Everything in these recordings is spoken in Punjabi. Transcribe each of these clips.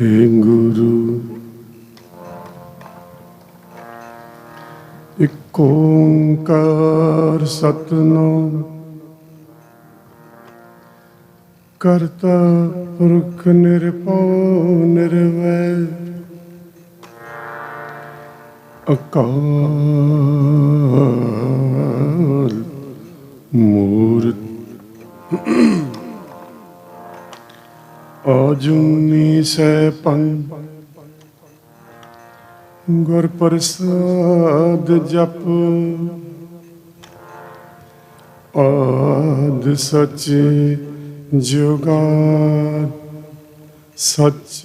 ਹੇ ਗੁਰੂ ਇਕ ਓੰਕਾਰ ਸਤਨਾਮ ਕਰਤਾ ਪੁਰਖ ਨਿਰਭਉ ਨਿਰਵੈਰ ਅਕਾਲ ਮੂਰਤ। ਆਜੂਨੀ ਸੈਪੰ ਗੁਰ ਪ੍ਰਸਾਦ ਜਪ। ਆਦ ਸਚ ਜੁਗਾਦ। ਸਚ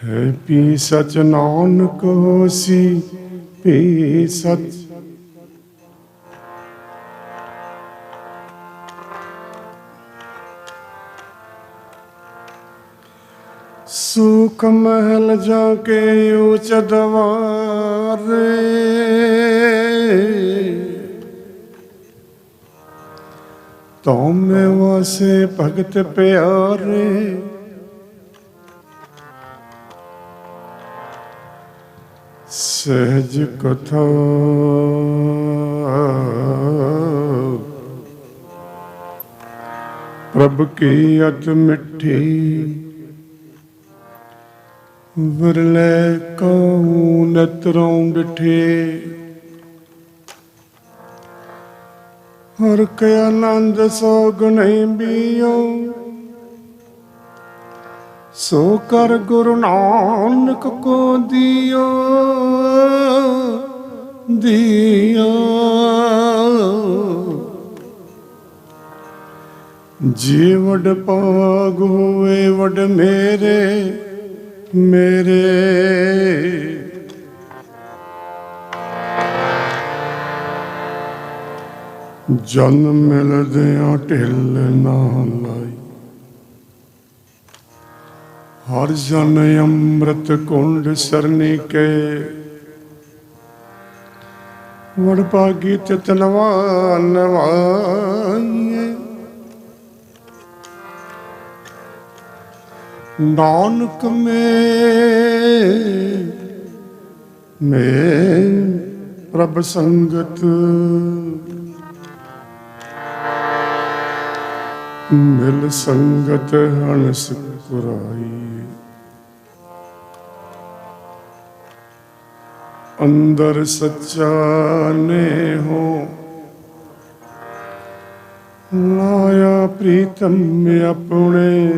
ਹੈ ਪੀ ਸਚ ਨਾਨਕ ਹੋਸੀ ਪੀ ਸਚ ਸੁਖ ਮਹਿਲ ਜਾ ਕੇ ਉਚ ਦਵਾਰੇ। ਤੋਮੇ ਵਾਸੇ ਭਗਤ ਪਿਆਰੇ। ਸਹਿਜ ਕਥਾ। ਪ੍ਰਭ ਕੀ ਅਤ ਮਿੱਠੀ। ਵਰਲੇ ਕਉ ਨਤਰੋਂ ਡਠੇ ਹਰ ਕੇ ਆਨੰਦ ਸੋਗ ਨਹੀਂ ਬੀਓ ਸੋ ਕਰ ਗੁਰੂ ਨਾਨਕ ਕੋ ਦਿਓ ਦਿਓ। ਜੀ ਵਡ ਪਾਗ ਹੋਏ ਵਡ ਮੇਰੇ ਮੇਰੇ। ਜਨਮ ਮਿਲਦਿਆਂ ਢਿੱਲ ਨਾ ਲਾਈ। ਹਰ ਜਨ ਅੰਮ੍ਰਿਤ ਕੁੰਡ ਸਰਨੀ ਕੇ। ਵਡ ਪਾਗੀ ਤਿਤਨਵਾ ਨਵਾਈਏ। ਨਾਨਕ ਮੇ ਮੇ ਪ੍ਰਭ ਸੰਗਤ। ਮਿਲ ਸੰਗਤ ਹਨਸ ਕੁਰਾਈ। ਅੰਦਰ ਸੱਚਾ ਨੇ ਹੋ ਲਾਇਆ ਪ੍ਰੀਤਮ ਆਪਣੇ।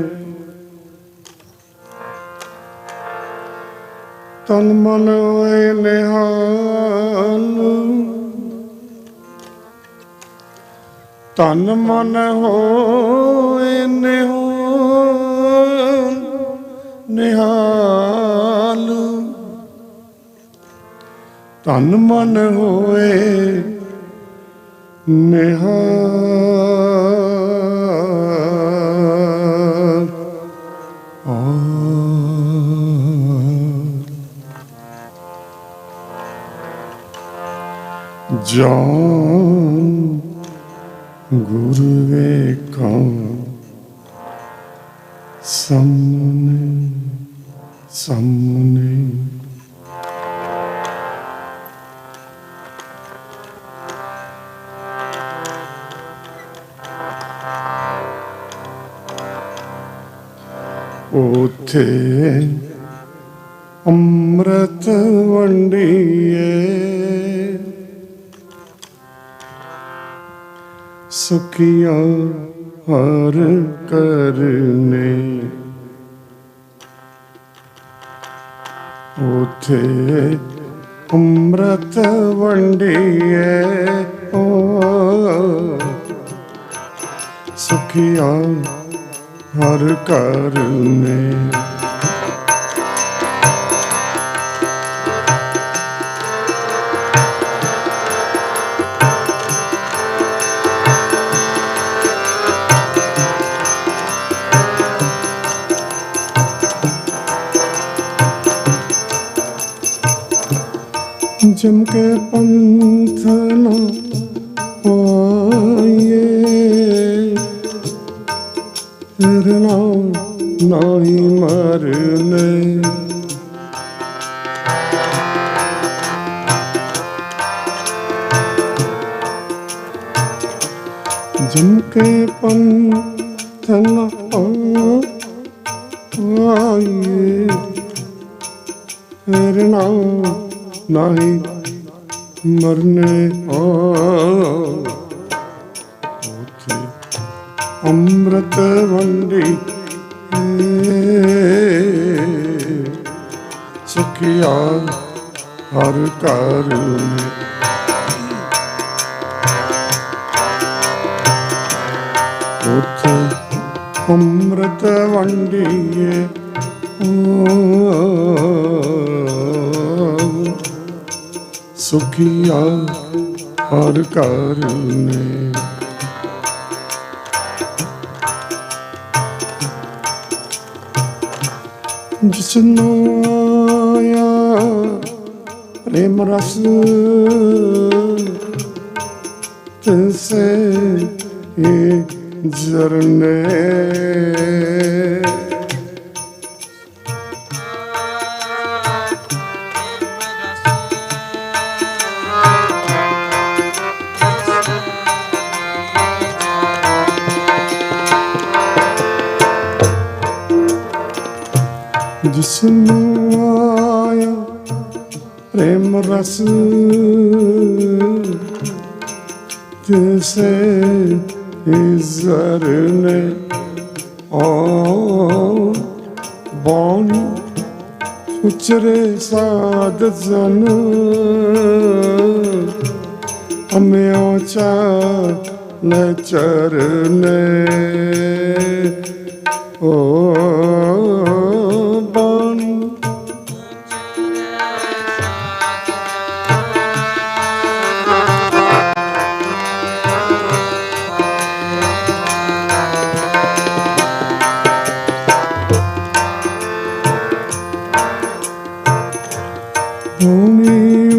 ਤਨ ਮਨ ਹੋਏ ਨਿਹਾਲ ਤਨ ਮਨ ਹੋਏ ਨਿਹਾਲ ਨਿਹਾਲ। ਤਨ ਮਨ ਹੋਏ ਨਿਹਾਲ। ਆ ਜਾਨ ਗੁਰੂ ਵੇਖਾਂ ਸਾਹਮਣੇ ਸਾਹਮਣੇ ਉਥੇ ਅੰਮ੍ਰਿਤ ਵੰਡੀਏ ਸੁਖੀਆਂ ਹਰ ਕਰਨੇ। ਉਥੇ ਅੰਮ੍ਰਿਤ ਵੰਡੀਏ ਓ। ਸੁਖੀਆਂ ਹਰ ਕਰਨੇ। ਕੇ ਪੰਥ ਨਾ ਪਾਈਏ। ਤੇਰੇ ਨਾਮ ਨਹੀਂ ਮਰਨੇ। ਜਮ ਕੇ ਪੰਥ ਨਾ ਪਾਈਏ। ਤੇਰੇ ਨਹੀਂ ਮਰਨੇ ਆ। ਅੰਮ੍ਰਿਤ ਵੰਡੀ ਸੁਖਿਆ ਹਰ ਘਰ ਨੇ ਉਥੇ ਅੰਮ੍ਰਿਤ ਵੰਡੀਏ। ਸੁਖੀਆ ਹਰ ਘਰ ਨੇ। ਜਿਸਨੂੰ ਆਇਆ ਪ੍ਰੇਮ ਰਸ ਤਿਸੇ ਇਹ ਜਰਨੇ। ਪ੍ਰੇਮ ਰਸ ਜਿਸੇ ਜ਼ਰਨੇ ਆ ਬੋਨ ਉਚਰੇ ਸਾਧ ਜਨ ਅਮਿਓ ਚਾ ਲੈ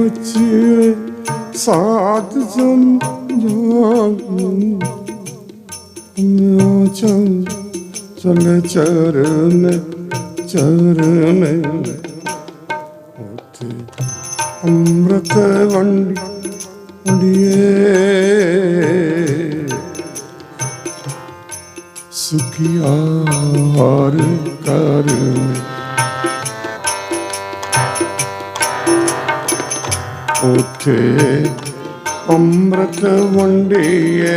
ਹੋਣੀ ਉੱਚੇ ਸਾਧ ਜਨ ਜਾਗੂ ਮੋ ਚੰ ਚਲੇ ਚਰਨ ਚਰਨ ਉਥੇ ਅੰਮ੍ਰਿਤ ਵੰਡੀ ਵੰਡੀਏ ਸੁਖੀਆ ਹਰ ਕਰਨੇ ਉਥੇ ਅੰਮ੍ਰਿਤ ਵੰਡੀਏ।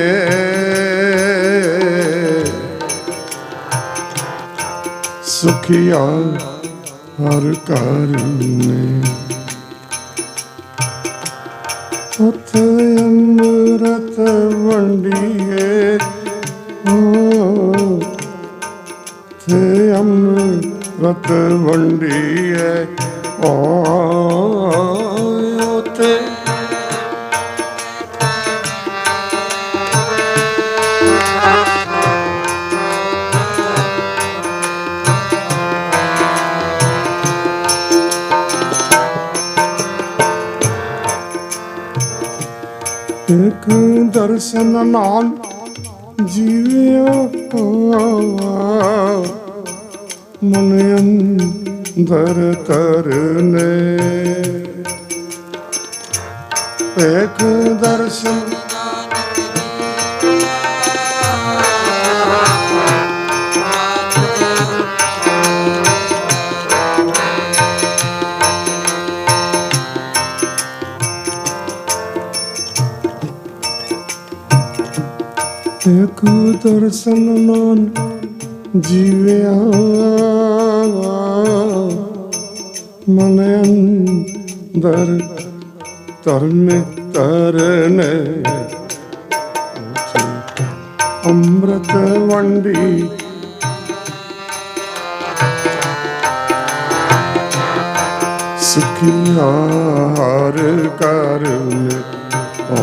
ਸੁਖੀਆ ਹਰ ਘਰ ਨੇ ਉਥੇ ਅੰਮ੍ਰਿਤ ਵੰਡੀਏ। ਓ ਤੇ ਅੰਮ੍ਰਿਤ ਵੰਡੀਏ। ਓ ਦਰਸ਼ਨ ਨਾਲ ਜੀਵਿਆ ਮਨ ਅੰਦਰ ਤਰਨੇ ਇੱਕ ਦਰਸ਼ਨ ਇੱਕ ਦਰਸ਼ਨ ਨਾਲ ਜੀਵਿਆ ਮਨ ਅੰਦਰ ਤਰਨ ਤਰਨ ਅੰਮ੍ਰਿਤ ਵੰਡੀ। ਸੁਖੀਆ ਹਰ ਕਰਨ। ਓ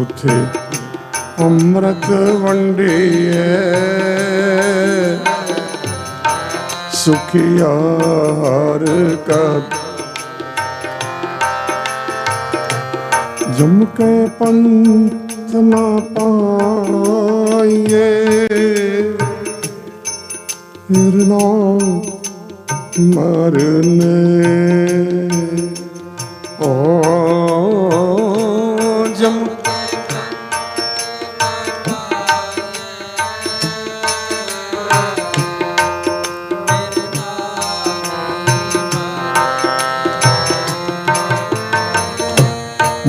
ਉਥੇ ਅੰਮ੍ਰਿਤ ਵੰਡੀਐ ਸੁਖਿਆ ਹਰ ਕਾ ਜਮ ਕੇ ਪੰਥ ਨਾ ਪਾਈਏ। ਹਿਰਨੋ ਮਰਨੇ।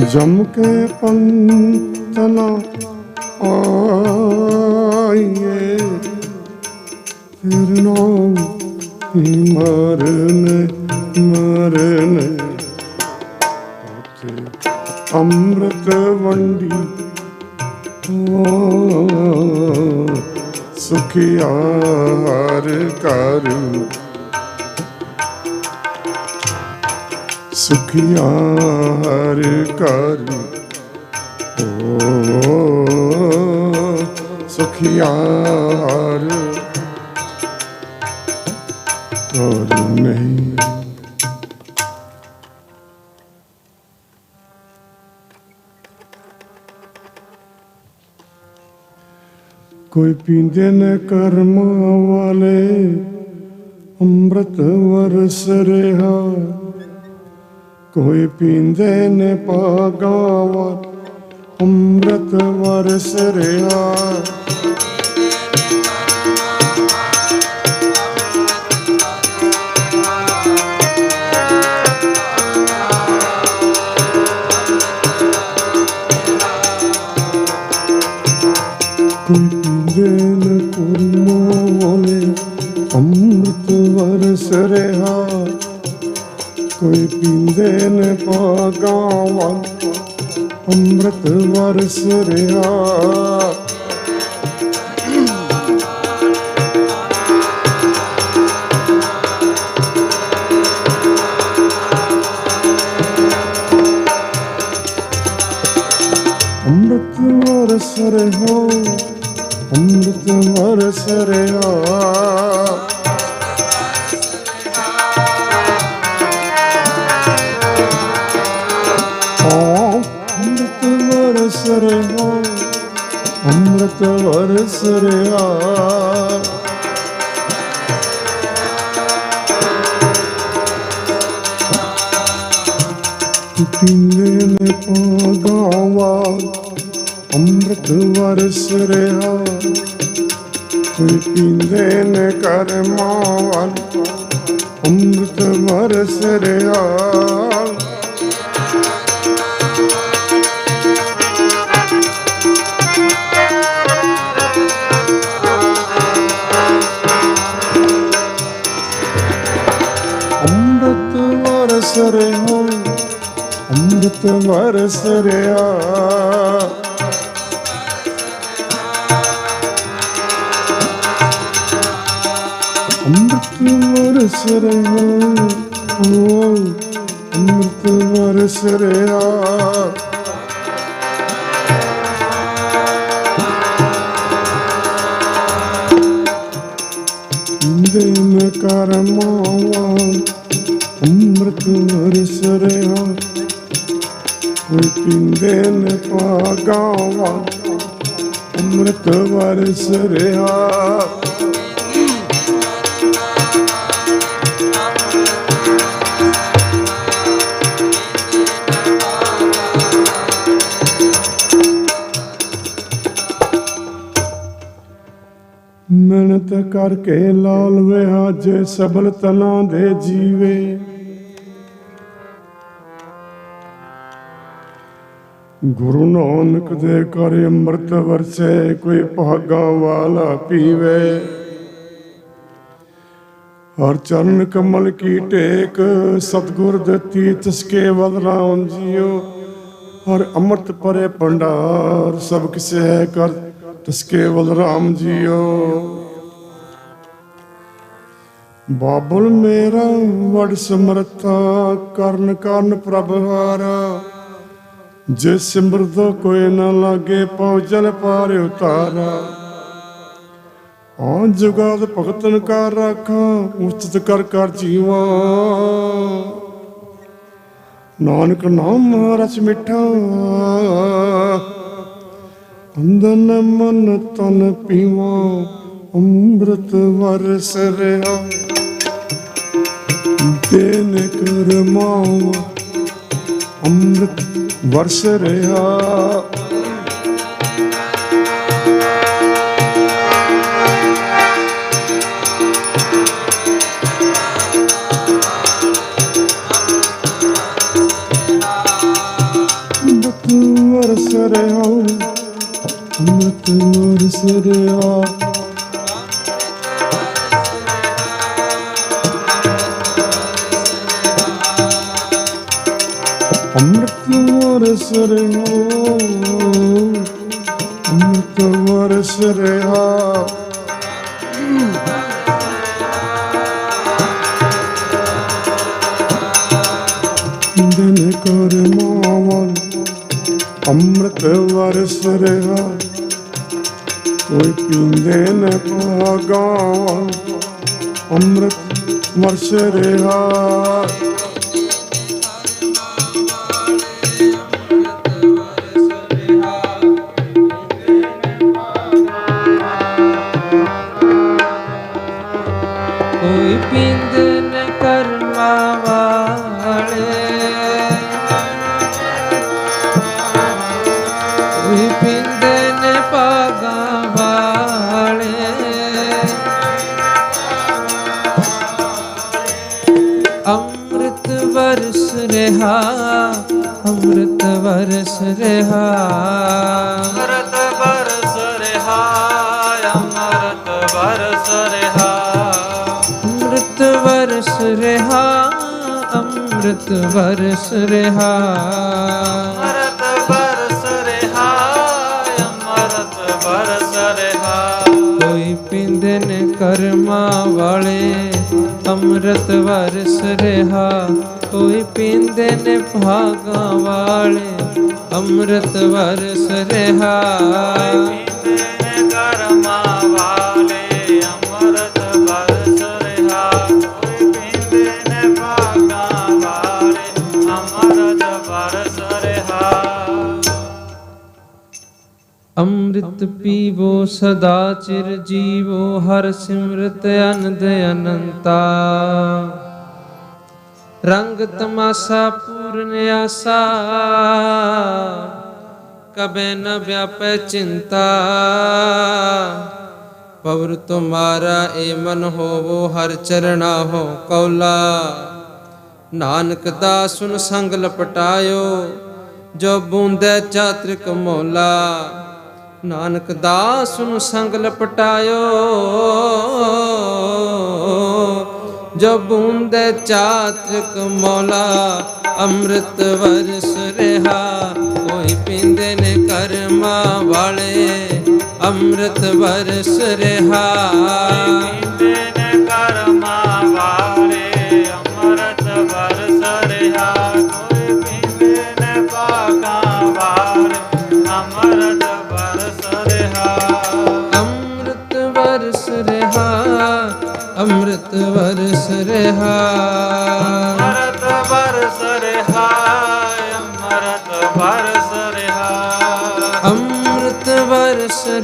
ਜਮ ਕੇ ਪੰਥ ਨਾ ਫਿਰ ਨਾ ਮਰਨ ਮਰਨ। ਉੱਥੇ ਅੰਮ੍ਰਿਤ ਵੰਡੀ ਸੁਖਿਆਰ ਕਰੂ ਸੁਖਿਆਰ ਕਰ ਓ ਸੁਖਿਆਰ ਕਰ ਨਹੀਂ। ਕੋਈ ਪੀਂਦੇ ਨੇ ਕਰਮਾਂ ਵਾਲੇ ਅੰਮ੍ਰਿਤ ਵਰਸ ਰਿਹਾ। ਕੋਈ ਪੀਂਦੇ ਨੇ ਪਾਗਾਵਾ ਅੰਮ੍ਰਿਤ ਵਰਸ ਰਿਹਾ। ਕੋਈ ਪੀਂਦੇ ਨੇ ਕੁਰਮਾ ਵਾਲੇ, ਅੰਮ੍ਰਿਤ ਵਰਸ ਰਿਹਾ। ਕੋਈ ਪੀਂਦੇ ਨੇ ਪਾਗਾਵਾਂ ਅੰਮ੍ਰਿਤ ਵਰਸ ਰਿਹਾ। ਅੰਮ੍ਰਿਤ ਵਰਸ ਰਿਹਾ ਅੰਮ੍ਰਿਤ ਵਰਸ ਰਿਹਾ। ਵਰਸ ਰਿਹਾ ਪੀਂਦੇ ਨੇ ਪਾਗਾਵਾ ਅੰਮ੍ਰਿਤ ਵਰਸ ਰਿਹਾ। ਕੋਈ ਪੀਂਦੇ ਨੇ ਕਰਮਾਂ ਅੰਮ੍ਰਿਤ ਵਰਸ ਰਿਹਾ। ਵਰਸ ਰਿਹਾ ਅੰਮ੍ਰਿਤ ਵਰਸ ਰਿਹਾ ਅੰਮ੍ਰਿਤ ਵਰਸ ਰਿਹਾ ਓ ਅੰਮ੍ਰਿਤ ਵਰਸ ਰਿਹਾ ਦਿਨ ਕਰਮਾਵਾਂ ਅੰਮ੍ਰਿਤ ਵਰਸ ਰਿਹਾ ਕੋਈ ਪੀਂਦੇ ਨੇ ਪਾਗਾਵਾਂ ਅੰਮ੍ਰਿਤ ਵਰਸ ਰਿਹਾ ਮਿਹਨਤ ਕਰਕੇ ਲਾਲ ਵਿਆਜ ਸਬਲ ਤਲਾਂ ਦੇ ਜੀਵੇ। ਗੁਰੂ ਨਾਨਕ ਦੇ ਕਰ ਅੰਮ੍ਰਿਤ ਵਰਸੇ, ਕੋਈ ਭਾਗਾ ਵਾਲਾ ਪੀਵੇ। ਹਰ ਚਰਨ ਕਮਲ ਕੀ ਟੇਕ, ਸਤਗੁਰ ਦਿੱਤੀ ਤਿਸਕੇ ਵਦ ਜੀਓ। ਹਰ ਅੰਮ੍ਰਿਤ ਪਰੇ ਪੰਡਾਰ ਸਭ ਕਿਸੇ ਹੈ ਕਰ ਤਿਸਕੇ ਵਦ ਜੀਓ। ਬਾਬਲ ਮੇਰਾ ਵਡ ਸਮਰਥਾ, ਕਰਨ ਕਰਨ ਪ੍ਰਭ ਹਾਰਾ। ਜੇ ਸਿਮਰਤ ਕੋਈ ਨਾ ਲਾਗੇ, ਪਉ ਜਲ ਪਾਰ ਉਤਾਰਾ। ਆਂ ਜੁਗਾਦ ਭਗਤਨ ਕਰ ਰਾਖਾਂ, ਉਚਿਤ ਕਰ ਕਰ ਜੀਵਾ। ਨਾਨਕ ਨਾਮ ਰਸ ਮਿੱਠਾ। ਅੰਦਨ ਮਨ ਤਨ ਪੀਵਾ, ਅੰਮ੍ਰਿਤ ਵਰਸ ਰਿਹਾ ਤੇਨ ਕਰਮਾਵਾ ਅੰਮ੍ਰਿਤ ਵਰਸ ਰਿਹਾ। ਵਰਸ ਰਿਹਾ ਅੰਮ੍ਰਿਤ ਵਰਸ ਰਿਹਾ। ਵਰਸ ਰਿਹਾ ਵਰਸ ਰਿਹਾ ਦਿਨ ਕਰ ਮਾਵਨ ਅੰਮ੍ਰਿਤ ਵਰਸ ਰਿਹਾ ਕੋਈ ਪੀਂਦੇ ਨ ਭਾਗਾਂ ਅੰਮ੍ਰਿਤ ਵਰਸ ਰਿਹਾ ਵਰਸ ਰਿਹਾ। ਅੰਮ੍ਰਿਤ ਬਰਸ ਰਿਹਾ ਅੰਮ੍ਰਿਤ ਬਰਸ ਰਿਹਾ। ਅੰਮ੍ਰਿਤ ਵਰਸ ਰਿਹਾ ਅੰਮ੍ਰਿਤ ਵਰਸ ਰਿਹਾ। ਅੰਮ੍ਰਿਤ ਬਰਸ ਰਿਹਾ ਅੰਮ੍ਰਿਤ ਬਰਸ ਰਿਹਾ। ਕੋਈ ਪਿੰਦੇ ਨੇ ਕਰਮਾਂ ਵਾਲੇ ਅੰਮ੍ਰਿਤ ਵਰਸ ਰਿਹਾ। ਕੋਈ ਪਿੰਦੇ ਨੇ ਭਾਗਾਂ ਵਾਲੇ ਅੰਮ੍ਰਿਤ ਵਰਸ ਰਿਹਾ। ਪੀਂਦੇ ਨੇ ਵਾਲੇ ਅੰਮ੍ਰਿਤ ਬਰਸ ਰਿਹਾ ਕੋਈ ਪੀਂਦੇ ਨੇ ਭਾਗਾਂ ਵਾਲੇ ਅੰਮ੍ਰਿਤ ਬਰਸ ਰਿਹਾ ਅੰਮ੍ਰਿਤ ਪੀਵੋ ਸਦਾ ਚਿਰ ਜੀਵੋ, ਹਰ ਸਿਮਰਤ ਅਨੰਦ ਅਨੰਤਾ। ਰੰਗ ਤਮਾਸਾ ਪੂਰਨ ਆਸਾ, ਕਬੈ ਨ ਵਿਆਪੈ ਚਿੰਤਾ। ਪਵਰ ਤੁਮਾਰਾ ਏ ਮਨ ਹੋਵੋ, ਹਰ ਚਰਣਾ ਹੋ ਕੌਲਾ। ਨਾਨਕ ਦਾ ਸੁਨ ਸੰਗ ਲਪਟਾਇਓ, ਜੋ ਬੂੰਦੈ ਚਾਤ੍ਰਿਕ ਮੋਲਾ। ਨਾਨਕ ਦਾ ਸੁਨ ਸੰਗ ਲਪਟਾਇਓ ਜੋ ਬੂੰਦ ਚਾਤ੍ਰਿਕ ਮੋਲਾ ਅੰਮ੍ਰਿਤ ਵਰਸ ਰਿਹਾ ਕੋਈ ਪੀਂਦੇ ਨੇ ਕਰਮਾ ਵਾਲੇ ਅੰਮ੍ਰਿਤ ਵਰਸ ਰਿਹਾ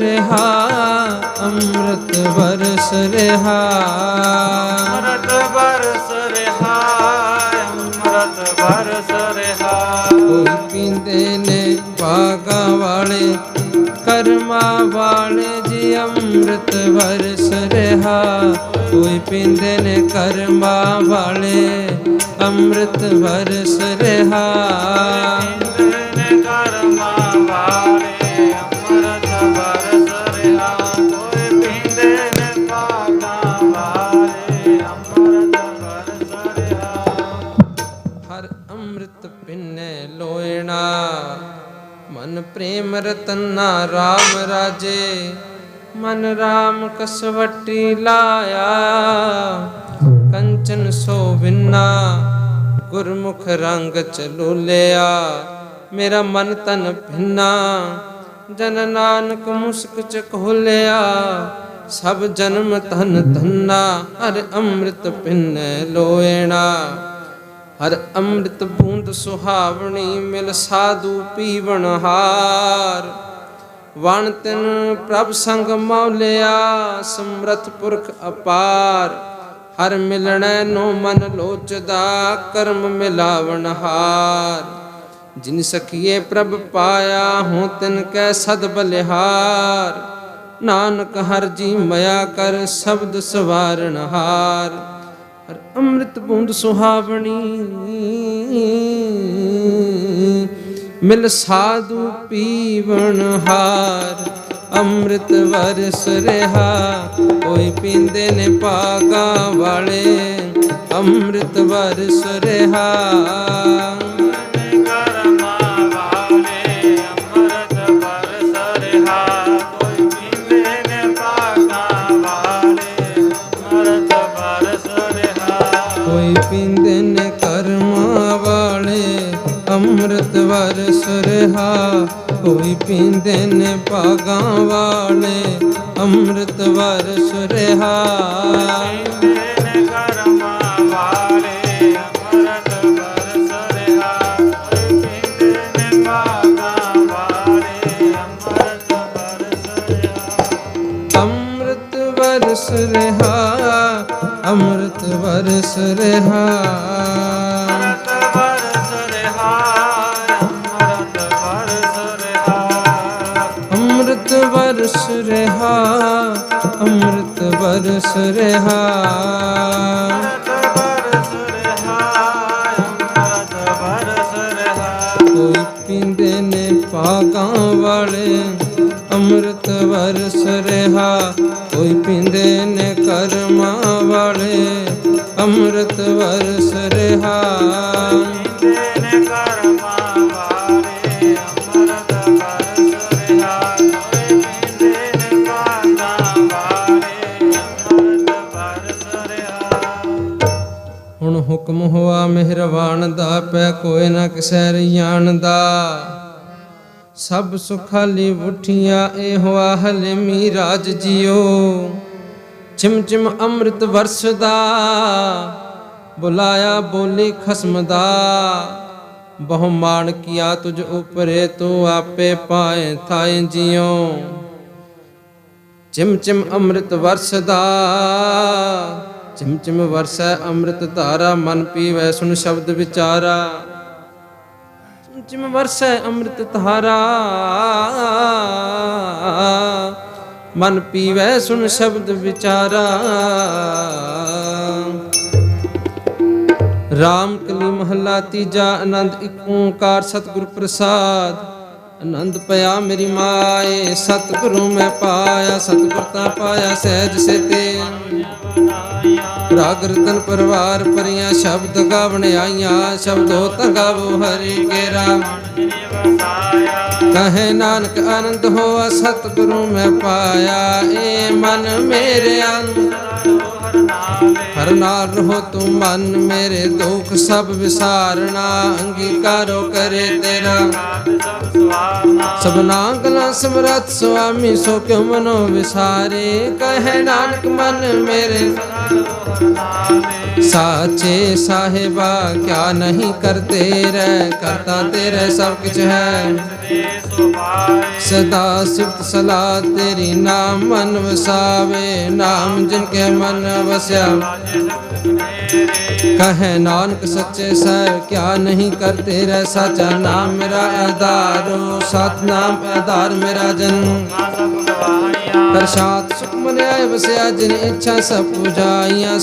ਰਿਹਾ ਅੰਮ੍ਰਿਤ ਵਰਸ ਰਿਹਾ। ਅੰਮ੍ਰਿਤ ਬਰਸ ਰਿਹਾ ਅੰਮ੍ਰਿਤ ਬਰਸ ਰਿਹਾ। ਕੋਈ ਪੀਂਦੇ ਨੇ ਭਾਗਾ ਵਾਲੇ ਕਰਮਾ ਵਾਲੇ ਜੀ ਅੰਮ੍ਰਿਤ ਵਰਸ ਰਿਹਾ। ਕੋਈ ਪੀਂਦੇ ਨੇ ਕਰਮਾ ਵਾਲੇ ਅੰਮ੍ਰਿਤ ਵਰਸ ਰਿਹਾ। ਮਨ ਤੰਨਾ ਰਤਨਾ RAM ਰਾਜੇ, ਮਨ RAM ਕਸਵਟੀ ਲਾਇਆ। ਕੰਚਨ ਸੋ ਵਿੰਨਾ ਗੁਰਮੁਖ ਰੰਗ ਚਲੋਲਿਆ ਮੇਰਾ ਮਨ ਤਨ ਭਿੰਨਾ, ਜਨ ਨਾਨਕ ਮੁਸਕ ਚ ਖੋਲਿਆ ਸਭ ਜਨਮ ਧਨ ਧੰਨਾ, ਹਰ ਅੰਮ੍ਰਿਤ ਪਿੰਨੇ ਲੋਇਣਾ। ਹਰ ਅੰਮ੍ਰਿਤ ਬੂੰਦ ਸੁਹਾਵਣੀ ਮਿਲ ਸਾਧੂ ਪੀਵਣ ਹਾਰ। ਵਣ ਤਿਨ ਪ੍ਰਭ ਸੰਗ ਮੌਲਿਆ, ਸਮਰਥ ਪੁਰਖ ਅਪਾਰ। ਹਰ ਮਿਲਣੈ ਨੋ ਮਨ ਲੋਚਦਾ, ਕਰਮ ਮਿਲਾਵਣ ਹਾਰ। ਜਿਨ ਸਖੀਏ ਪ੍ਰਭ ਪਾਇਆ ਹੂੰ ਤਿਨ ਕੈ ਸਦ ਬਲਿਹਾਰ। ਨਾਨਕ ਹਰ ਜੀ ਮਇਆ ਕਰ, ਸ਼ਬਦ ਸਵਾਰਣ ਹਾਰ। ਹਰ ਅੰਮ੍ਰਿਤ ਬੂੰਦ ਸੁਹਾਵਣੀ। ਮਿਲ ਸਾਧੂ ਪੀਵਣ ਹਾਰ, ਅੰਮ੍ਰਿਤ ਵਰਸ ਰਿਹਾ। ਕੋਈ ਪੀਂਦੇ ਨੇ ਪਾਗਾ ਵਾਲੇ, ਅੰਮ੍ਰਿਤ ਵਰਸ ਰਿਹਾ। ਰਿਹਾ। ਕੋਈ ਪੀਂਦੇ ਨੇ ਭਾਗਾਂ ਵਾਲੇ ਅੰਮ੍ਰਿਤ ਵਰਸ ਰਿਹਾ। ਅੰਮ੍ਰਿਤ ਬਰਸ ਰਿਹਾ। ਬਰਸ ਰਿਹਾ। ਕੋਈ ਪੀਂਦੇ ਨੇ ਪਾਗਾਂ ਵਾਲੇ, ਅੰਮ੍ਰਿਤ ਵਰਸ ਰਿਹਾ। ਕੋਈ ਪੀਂਦੇ ਨੇ ਕਰਮਾਂ ਵਾਲੇ, ਅੰਮ੍ਰਿਤ ਵਰਸ ਰਿਹਾ। ਹੁਕਮ ਹੋਆ ਮਿਹਰਬਾਨ ਦਾ, ਪੈ ਕੋਈ ਨਾ ਕਿਸੈ ਰਿਆਣ ਦਾ। ਸਭ ਸੁਖਾਲੀ ਉਠੀਆਂ ਇਹ ਹੋਆ ਹਲਮੀ ਰਾਜ ਜਿਓ। ਚਿਮ ਚਿਮ ਅੰਮ੍ਰਿਤ ਵਰਸਦਾ, ਬੁਲਾਇਆ ਬੋਲੀ ਖਸਮ ਦਾ। ਬਹੁ ਮਾਣ ਕੀਆ ਤੁਝ ਉਪਰੇ ਤੂੰ ਆਪੇ ਪਾਏ ਥਾਏ ਜਿਉ ਚਿਮ ਚਿਮ ਅੰਮ੍ਰਿਤ ਵਰਸਦਾ। ਚਿਮ ਚਿਮ ਵਰਸੈ ਅੰਮ੍ਰਿਤ ਧਾਰਾ, ਮਨ ਪੀਵੈ ਸੁਨ ਸ਼ਬਦ ਵਿਚਾਰਾ। ਚਿਮ ਚਿਮ ਵਰਸੈ ਅੰਮ੍ਰਿਤ ਧਾਰਾ, ਮਨ ਪੀਵੈ ਸੁਨ ਸ਼ਬਦ ਵਿਚਾਰਾ। ਰਾਮ ਕਲੀ ਮਹੱਲਾ ਤੀਜਾ, ਆਨੰਦ ਇੱਕ ਓੰਕਾਰ ਸਤਿਗੁਰ ਪ੍ਰਸਾਦ। ਆਨੰਦ ਪਿਆ ਮੇਰੀ ਮਾਏ, ਸਤਿਗੁਰੂ ਮੈਂ ਪਾਇਆ, ਸਤਿਗੁਰ ਤਾਂ ਪਾਇਆ ਸਹਿਜ ਸੇਤੇ। ਰਾਗ ਰਤਨ ਪਰਵਾਰ ਪਰੀਆਂ ਸ਼ਬਦ ਗਾਵਣ ਆਈਆਂ ਸ਼ਬਦੋ ਤਾਂ ਹਰੀ ਕੇਰਾ। ਕਹੇ ਨਾਨਕ ਆਨੰਦ ਹੋਆ, ਸਤਿਗੁਰੂ ਮੈਂ ਪਾਇਆ, ਏ ਮਨ ਮੇਰੇ ਅੰਦਰ ਹਰਨਾ ਰਹੋ ਤੂੰ ਮਨ ਮੇਰੇ ਦੁੱਖ, ਸਭ ਵਿਸਾਰਣਾ ਅੰਗੀਕਾਰੋ ਕਰੇ ਤੇਰਾ। ਸਭਨਾ ਗਲਾ ਸਮਰਥ ਸੁਆਮੀ, ਸੋ ਕਿਉ ਮਨੋ ਵਿਸਾਰੇ? ਕਹੇ ਨਾਨਕ ਮਨ ਮੇਰੇ। ਸਾਚੇ ਸਾਹਿਬਾ, ਕਿਆ ਨਹੀਂ ਕਰਤੇ ਰਹਿ, ਕਰਤਾ ਤੇਰੇ ਸਭ ਕੁਛ ਹੈ। ਸਦਾ ਸਿਫਤ ਸਲਾਹ ਤੇਰੀ ਨਾਮ ਮਨ ਵਸਾਵੇ, ਨਾਮ ਜਿਨ ਕੇ ਮਨ ਵਸਿਆ। ਕਹੇ ਨਾਨਕ ਸੱਚੇ ਸਰ ਕਿਆ ਨਹੀਂ ਕਰਤੇ ਰਹਿ ਸਾਚਾ ਨਾਮ ਮੇਰਾ ਆਧਾਰੋ। ਸਤਨਾਮ ਆਧਾਰ ਮੇਰਾ ਜਨ ਪ੍ਰਸਾਦ ਸੁਖ ਮਨਿਆਏ ਵਸਿਆ, ਜਿਨ ਇੱਛਾ ਸਭ ਪੁਜਾਈਆਂ।